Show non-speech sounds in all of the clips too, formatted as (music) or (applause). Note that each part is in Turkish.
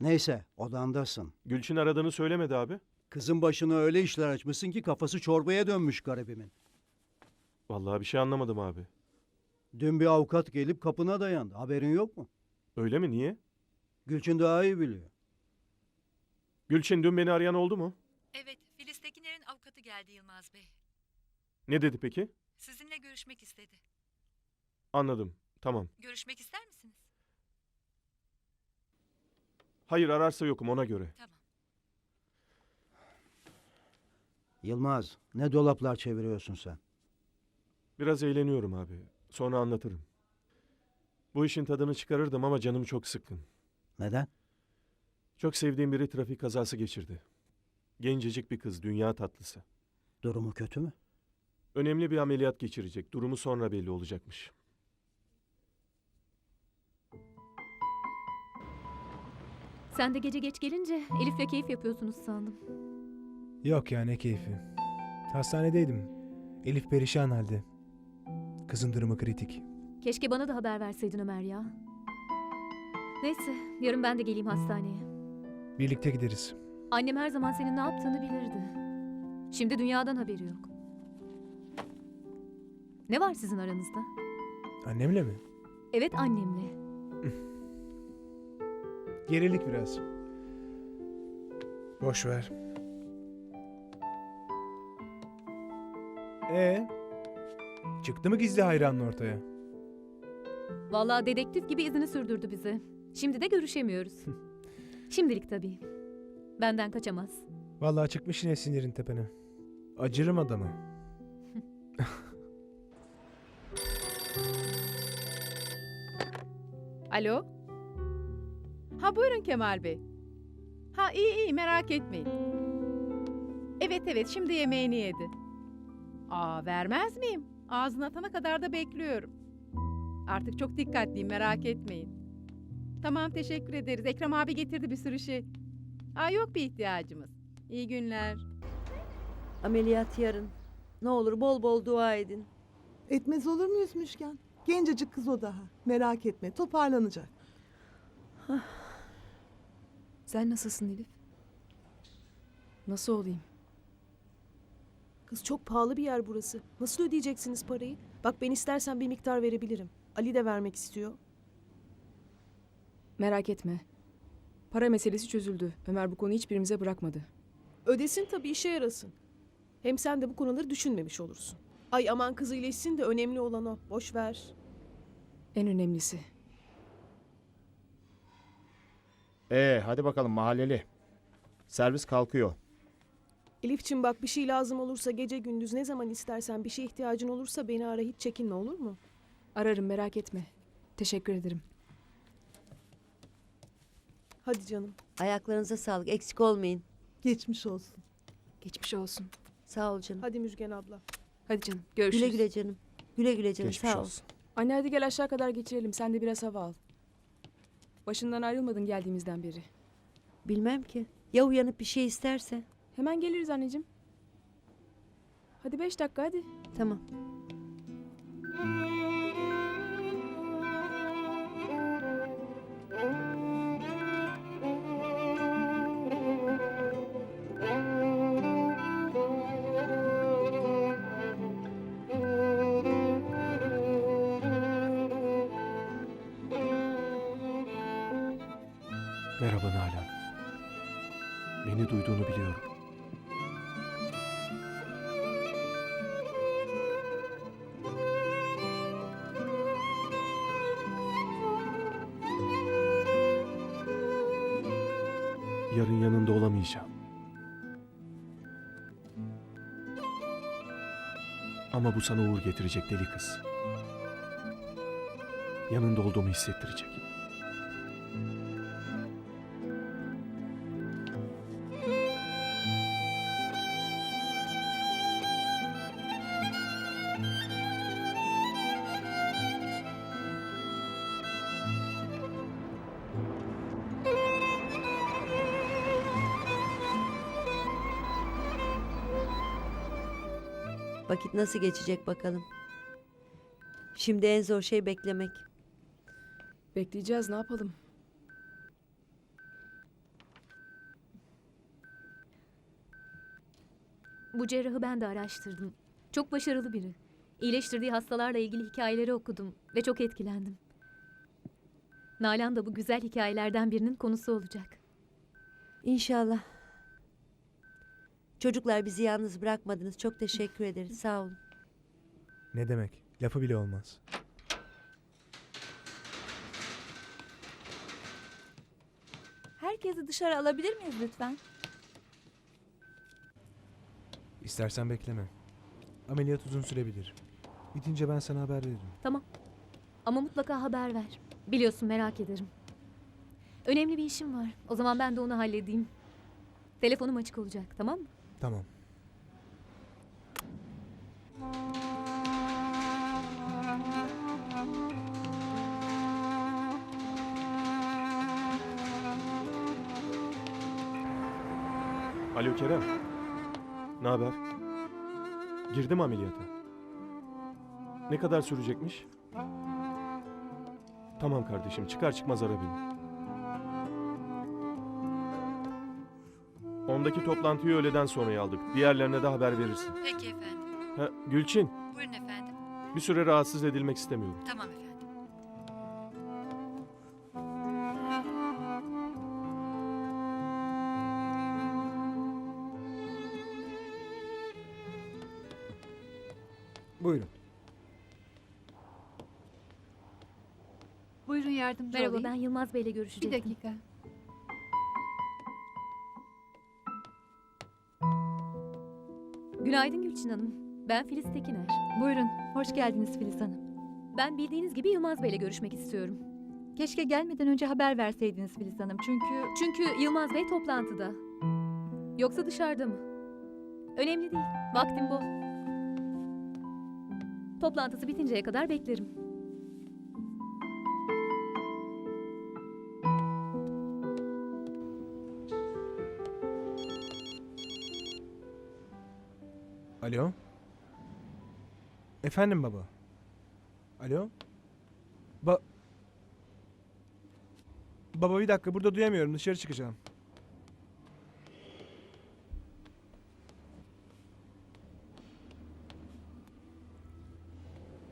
Neyse odandasın. Gülçin aradığını söylemedi abi. Kızın başına öyle işler açmışsın ki kafası çorbaya dönmüş garibimin. Vallahi bir şey anlamadım abi. Dün bir avukat gelip kapına dayandı. Haberin yok mu? Öyle mi? Niye? Gülçin daha iyi biliyor. Gülçin dün beni arayan oldu mu? Evet, Filiz Tekiner'in avukatı geldi Yılmaz Bey. Ne dedi peki? Sizinle görüşmek istedi. Anladım. Tamam. Görüşmek ister misiniz? Hayır ararsa yokum ona göre. Tamam. Yılmaz ne dolaplar çeviriyorsun sen? Biraz eğleniyorum abi. Sonra anlatırım. Bu işin tadını çıkarırdım ama canım çok sıkkın. Neden? Çok sevdiğim biri trafik kazası geçirdi. Gencecik bir kız, dünya tatlısı. Durumu kötü mü? Önemli bir ameliyat geçirecek. Durumu sonra belli olacakmış. Sen de gece geç gelince Elif'le keyif yapıyorsunuz sandım. Yok ya ne keyfi. Hastanedeydim. Elif perişan halde. Kızın durumu kritik. Keşke bana da haber verseydin Ömer ya. Neyse, yarın ben de geleyim hastaneye. Birlikte gideriz. Annem her zaman senin ne yaptığını bilirdi. Şimdi dünyadan haberi yok. Ne var sizin aranızda? Annemle mi? Evet annemle. Gerilik biraz. Boş ver. Ee? Çıktı mı gizli hayranın ortaya? Vallahi dedektif gibi izini sürdürdü bize. Şimdi de görüşemiyoruz. (laughs) Şimdilik tabii. Benden kaçamaz. Vallahi çıkmış yine sinirin tepene. Acırım adama. (laughs) Alo? Ha buyurun Kemal Bey. Ha iyi iyi merak etmeyin. Evet evet şimdi yemeğini yedi. Aa vermez miyim? Ağzına atana kadar da bekliyorum. Artık çok dikkatliyim merak etmeyin. Tamam teşekkür ederiz. Ekrem abi getirdi bir sürü şey. Aa yok bir ihtiyacımız. İyi günler. Ameliyat yarın. Ne olur bol bol dua edin. Etmez olur muyuz Müşken? Gencecik kız o daha. Merak etme toparlanacak. Sen nasılsın Elif? Nasıl olayım? Kız çok pahalı bir yer burası. Nasıl ödeyeceksiniz parayı? Bak ben istersen bir miktar verebilirim. Ali de vermek istiyor. Merak etme. Para meselesi çözüldü. Ömer bu konuyu hiçbirimize bırakmadı. Ödesin tabii işe yarasın. Hem sen de bu konuları düşünmemiş olursun. Ay aman kız iyileşsin de önemli olan o. Boş ver. En önemlisi. Ee, hadi bakalım mahalleli. Servis kalkıyor. Elifçim bak bir şey lazım olursa gece gündüz ne zaman istersen bir şeye ihtiyacın olursa beni ara hiç çekinme olur mu? Ararım merak etme. Teşekkür ederim. Hadi canım. Ayaklarınıza sağlık. Eksik olmayın. Geçmiş olsun. Geçmiş olsun. Sağ ol canım. Hadi Müjgan abla. Hadi canım görüşürüz. Güle güle canım. Güle güle canım. Geçmiş Sağ ol. olsun. Anne hadi gel aşağı kadar geçirelim. Sen de biraz hava al. Başından ayrılmadın geldiğimizden beri. Bilmem ki. Ya uyanıp bir şey isterse? Hemen geliriz anneciğim. Hadi beş dakika hadi. Tamam. Merhaba Nalan. Beni duyduğunu biliyorum. Yarın yanında olamayacağım. Ama bu sana uğur getirecek deli kız. Yanında olduğumu hissettirecek. Vakit nasıl geçecek bakalım. Şimdi en zor şey beklemek. Bekleyeceğiz ne yapalım? Bu cerrahı ben de araştırdım. Çok başarılı biri. İyileştirdiği hastalarla ilgili hikayeleri okudum ve çok etkilendim. Nalan da bu güzel hikayelerden birinin konusu olacak. İnşallah. Çocuklar bizi yalnız bırakmadınız. Çok teşekkür ederiz. Sağ olun. Ne demek? Lafı bile olmaz. Herkesi dışarı alabilir miyiz lütfen? İstersen bekleme. Ameliyat uzun sürebilir. Bitince ben sana haber veririm. Tamam. Ama mutlaka haber ver. Biliyorsun merak ederim. Önemli bir işim var. O zaman ben de onu halledeyim. Telefonum açık olacak, tamam mı? Tamam. Alo Kerem. Ne haber? Girdi mi ameliyata? Ne kadar sürecekmiş? Tamam kardeşim çıkar çıkmaz ara. Ondaki toplantıyı öğleden sonraya aldık. Diğerlerine de haber verirsin. Peki efendim. Ha, Gülçin, Buyurun efendim. bir süre rahatsız edilmek istemiyorum. Tamam efendim. Buyurun. Buyurun yardımcı Merhaba, ben Yılmaz Bey'le görüşecektim. Bir dakika. Günaydın Gülçin Hanım. Ben Filiz Tekiner. Buyurun. Hoş geldiniz Filiz Hanım. Ben bildiğiniz gibi Yılmaz Bey'le görüşmek istiyorum. Keşke gelmeden önce haber verseydiniz Filiz Hanım. Çünkü Çünkü Yılmaz Bey toplantıda. Yoksa dışarıda mı? Önemli değil. Vaktim bol. Toplantısı bitinceye kadar beklerim. Alo? Efendim baba? Alo? Ba... Baba bir dakika burada duyamıyorum dışarı çıkacağım.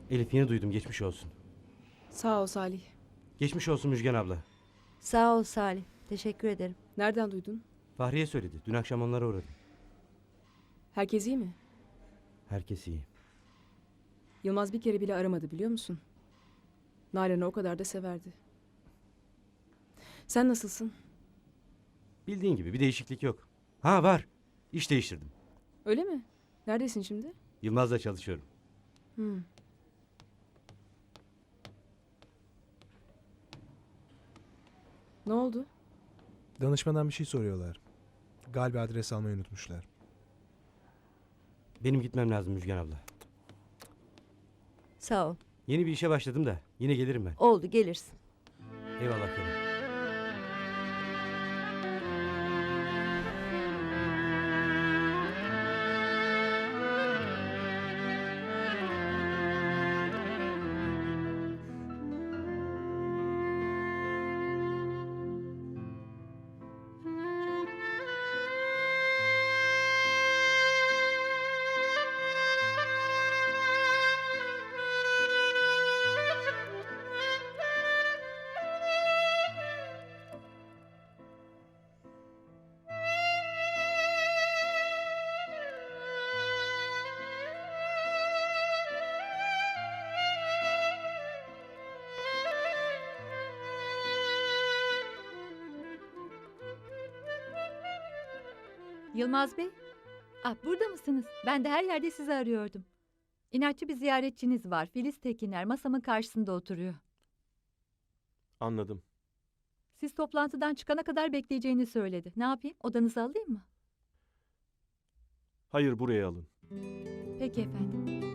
Elif yine duydum geçmiş olsun. Sağ ol Salih. Geçmiş olsun Müjgan abla. Sağ ol Salih. Teşekkür ederim. Nereden duydun? Fahriye söyledi. Dün akşam onlara uğradım. Herkes iyi mi? Herkes iyi. Yılmaz bir kere bile aramadı biliyor musun? Nalan'ı o kadar da severdi. Sen nasılsın? Bildiğin gibi bir değişiklik yok. Ha var. İş değiştirdim. Öyle mi? Neredesin şimdi? Yılmaz'la çalışıyorum. Hmm. Ne oldu? Danışmadan bir şey soruyorlar. Galiba adres almayı unutmuşlar. Benim gitmem lazım Müjgan abla. Sağ ol. Yeni bir işe başladım da yine gelirim ben. Oldu gelirsin. Eyvallah Kerem. Yılmaz Bey. Ah burada mısınız? Ben de her yerde sizi arıyordum. İnatçı bir ziyaretçiniz var. Filiz Tekiner masamın karşısında oturuyor. Anladım. Siz toplantıdan çıkana kadar bekleyeceğini söyledi. Ne yapayım? Odanızı alayım mı? Hayır buraya alın. Peki efendim.